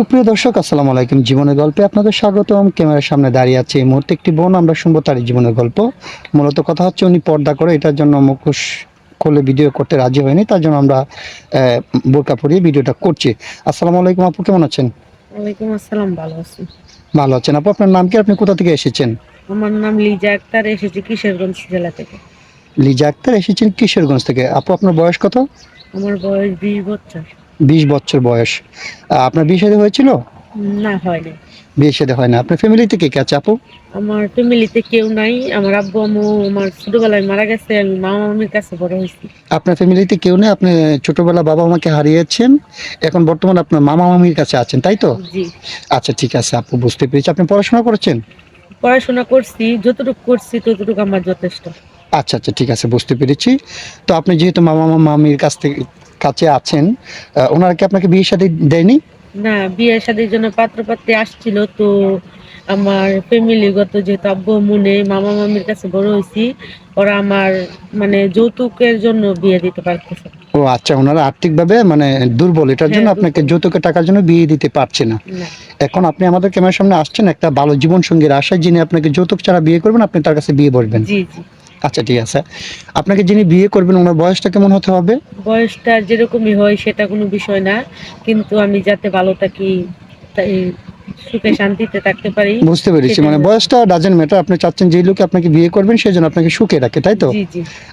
সুপ্রিয় দর্শক আসসালামু আলাইকুম। জীবনের গল্পে আপনাদের স্বাগতম। ক্যামেরার সামনে দাঁড়িয়ে আছে এই মুহূর্তে একটি বোন। আমরা শুনব তার জীবনের গল্প। মূলত কথা হচ্ছে উনি পর্দা করে এটার জন্য মুখোশ খুলে ভিডিও করতে রাজি হয়নি তার জন্য আমরা বোরকা পরিয়ে ভিডিওটা করছি। আসসালামু আলাইকুম আপু কেমন আছেন? ওয়ালাইকুম আসসালাম ভালো আছি। ভালো আছেন আপু আপনার নাম কি? আপনি কোথা থেকে এসেছেন? আমার নাম লিজা আক্তার এসেছি কিশোরগঞ্জ জেলা থেকে। লিজা আক্তার এসেছেন কিশোরগঞ্জ থেকে। আপু আপনার বয়স কত? আমার বয়স বিশ বছর। বিশ বছর বয়স। আপনার বিয়ে শাদী হয়েছিল? না হয়নি। বিয়ে শাদী হয় না। আপনার ফ্যামিলিতে কে কে আছে আপু? আমার ফ্যামিলিতে কেউ নাই। আমার আব্বু আম্মু আমার ছোটবেলায় মারা গেছে। আমি মামা মামির কাছে বড় হয়েছি। আপনার ফ্যামিলিতে কেউ নেই? আপনি ছোটবেলা বাবা মাকে হারিয়েছেন। এখন বর্তমানে আপনার মামা মামির কাছে আছেন তাই তো? জি। আচ্ছা ঠিক আছে আপু বুঝতে পেরেছি। আপনি পড়াশোনা করেছেন? পড়াশোনা করছি। যতটুকু করছি ততটুকু আমার যথেষ্ট। আচ্ছা আচ্ছা ঠিক আছে বুঝতে পেরেছি। তো আপনি যেহেতু মামা মামির কাছ থেকে কাছে আছেন ওনারা কি আপনাকে বিয়ে সাথে দেয়নি? না বিয়ের শাদীর জন্য পাত্রপাত্রী আসছিল তো আমার ফ্যামিলিগত যেহেতু আব্বু নেই মামা মামির কাছে বড় হয়েছি ওরা আমার মানে যৌতুকের জন্য বিয়ে দিতে পারতেছে। ও আচ্ছা ওনারা আর্থিকভাবে মানে দুর্বল এটার জন্য হ্যাঁ, আপনাকে দুর্বল। যৌতুকের টাকার জন্য বিয়ে দিতে পারছে না। এখন আপনি আমাদের ক্যামেরার সামনে আসছেন একটা ভালো জীবন সঙ্গীর আশায় যিনি আপনাকে যৌতুক ছাড়া বিয়ে করবেন আপনি তার কাছে বিয়ে বলবেন। জি জি। আচ্ছা ঠিক আছে। আপনাকে যিনি বিয়ে করবেন, ওনার বয়সটা কেমন হতে হবে? বয়সটা যেরকমই হয়, সেটা কোনো বিষয় না। কিন্তু আমি যাতে ভালো থাকি, তাই সুখে শান্তিতে থাকতে পারি। বুঝতে পেরেছি মানে বয়সটা ডাজেন্ট ম্যাটার আপনি চাচ্ছেন যে লোকে আপনাকে বিয়ে করবেন সেই জন্য আপনাকে সুখে রাখে তাই তো?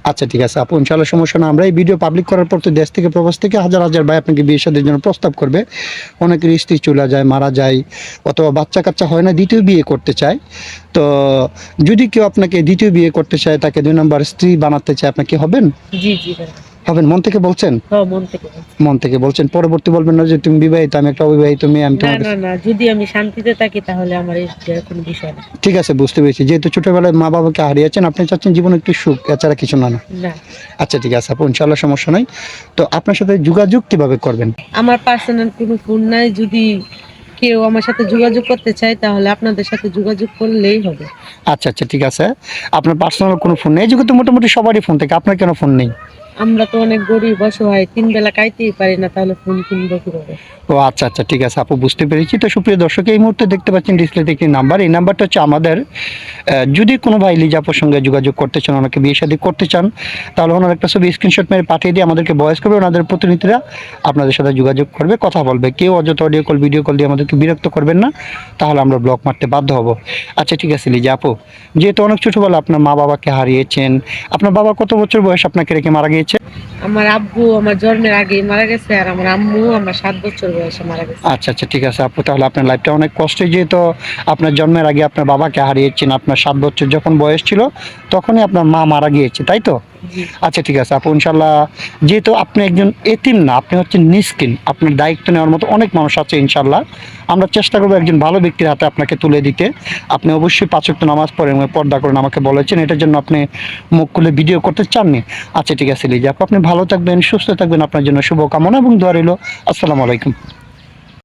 আচ্ছা ঠিক আছে আপু ইনশাল্লাহ সমস্যা না আমরা এই ভিডিও পাবলিক করার পর তো দেশ থেকে প্রবাস থেকে হাজার হাজার ভাই আপনাকে বিয়ে সাদের জন্য প্রস্তাব করবে। অনেকের স্ত্রী চলে যায় মারা যায় অথবা বাচ্চা কাচ্চা হয় না দ্বিতীয় বিয়ে করতে চায়। তো যদি কেউ আপনাকে দ্বিতীয় বিয়ে করতে চায় তাকে দুই নম্বর স্ত্রী বানাতে চায় আপনাকে হবেন? জি জি। হবেন? মন থেকে বলছেন? হ্যাঁ, মন থেকে মন থেকে বলছেন। পরবর্তী বলবেন না যে তুমি বিবাহিত আমি একটা অবিবাহিত মেয়ে আমি তোমার না না যদি আমি শান্তিতে থাকি তাহলে আমার এর কোনো বিষয় না। ঠিক আছে বুঝতে পেরেছি। যেহেতু ছোটবেলায় মা বাবাকে হারিয়েছেন আপনি চাচ্ছেন জীবনে একটু সুখ এছাড়া কিছু না না? আচ্ছা ঠিক আছে আপু সমস্যা নাই। তো আপনার সাথে যোগাযোগ কীভাবে করবেন? আমার পার্সোনাল কোনো ফোন নাই। যদি কেউ আমার সাথে যোগাযোগ করতে চায় তাহলে আপনাদের সাথে যোগাযোগ করলেই হবে। আচ্ছা আচ্ছা ঠিক আছে। আপনার পার্সোনাল কোনো ফোন নেই? যেহেতু মোটামুটি সবারই ফোন থেকে আপনার কেন ফোন নেই? আমরা তো অনেক গরিব, অসহায়, তিন বেলা খাইতেই পারি না, তাহলে ফোন কিনবো কীভাবে? ও আচ্ছা আচ্ছা ঠিক আছে, আপু, বুঝতে পেরেছি। তো সুপ্রিয় দর্শক, এই মুহূর্তে দেখতে পাচ্ছেন ডিসপ্লেতে একটি নাম্বার এই নাম্বারটা হচ্ছে আমাদের যদি কোনো ভাই লিজাপুর সঙ্গে যোগাযোগ করতে চান, ওনাকে বিয়ে শাদী করতে চান, তাহলে ওনার একটা ছবি স্ক্রিনশট মেরে পাঠিয়ে দিয়ে আমাদেরকে ভয়েস করবে ওনাদের প্রতিনিধিরা আপনাদের সাথে যোগাযোগ করবে, কথা বলবে। কেউ অযথা অডিও কল ভিডিও কল দিয়ে আমাদেরকে বিরক্ত করবেন না, তাহলে আমরা ব্লক মারতে বাধ্য হব। আচ্ছা ঠিক আছে, লিজা আপু, যেহেতু অনেক ছোটোবেলা আপনার মা বাবাকে হারিয়েছেন, আপনার বাবা কত বছর বয়স আপনাকে রেখে মারা গিয়েছে? আমার আব্বু আমার জন্মের আগেই মারা গেছে আর আমার আম্মু আমার সাত বছর বয়সে মারা গেছে। আচ্ছা আচ্ছা ঠিক আছে আপু তাহলে আপনার লাইফটা অনেক কষ্টে যেহেতু আপনার জন্মের আগে আপনার বাবাকে হারিয়েছেন আপনার সাত বছর যখন বয়স ছিল তখনই আপনার মা মারা গিয়েছে তাই তো? আচ্ছা ঠিক আছে। আপু, ইনশাল্লাহ, যেহেতু আপনি একজন এতিম না, আপনি হচ্ছেন নিস্কিন আপনার দায়িত্ব নেওয়ার মতো অনেক মানুষ আছে, ইনশাল্লাহ। আমরা চেষ্টা করব একজন ভালো ব্যক্তির হাতে আপনাকে তুলে দিতে। আপনি অবশ্যই পাঁচক্ত নামাজ পড়েন পর্দা করেন আমাকে বলেছেন, এটার জন্য আপনি মুখ খুলে ভিডিও করতে চাননি। আচ্ছা ঠিক আছে, লিজা। আপু, আপনি ভালো থাকবেন, সুস্থ থাকবেন, আপনার জন্য শুভকামনা এবং দোয়া রইল। আসসালামু আলাইকুম।